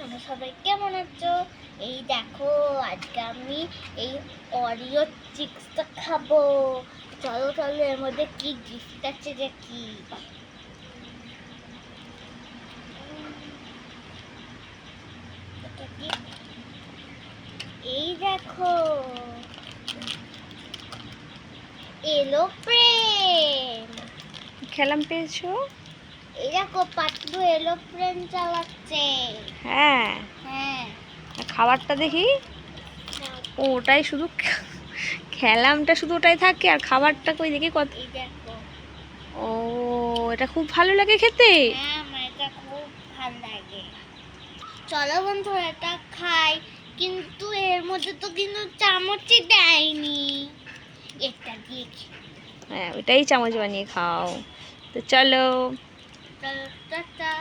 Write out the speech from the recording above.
তোমরা সবাই কেমন আছো? এই দেখো আজকে আমি এই অরিও চিপসটা খাব। চলো চলো এর মধ্যে কি গিফট আছে দেখি। কি? এই দেখো। এলো প্রেম খেলাম পেয়েছ? এই দেখো পাতলু এরোপ্লেন চালাচ্ছে। হ্যাঁ খাবারটা দেখি। ও ওটাই শুধু খেলামটা শুধু ওটাই থাকে আর খাবারটা কই দেখি কত। ও এটা খুব ভালো লাগে খেতে। হ্যাঁ এটা খুব ভালো লাগে। চলো বন্ধু এটা খাই। কিন্তু এর মধ্যে তো কিন্তু চামচই দেয়নি। এটা দিয়ে হ্যাঁ ওটাই চামচ বানিয়ে খাও। তো চলো। চলো টাটা।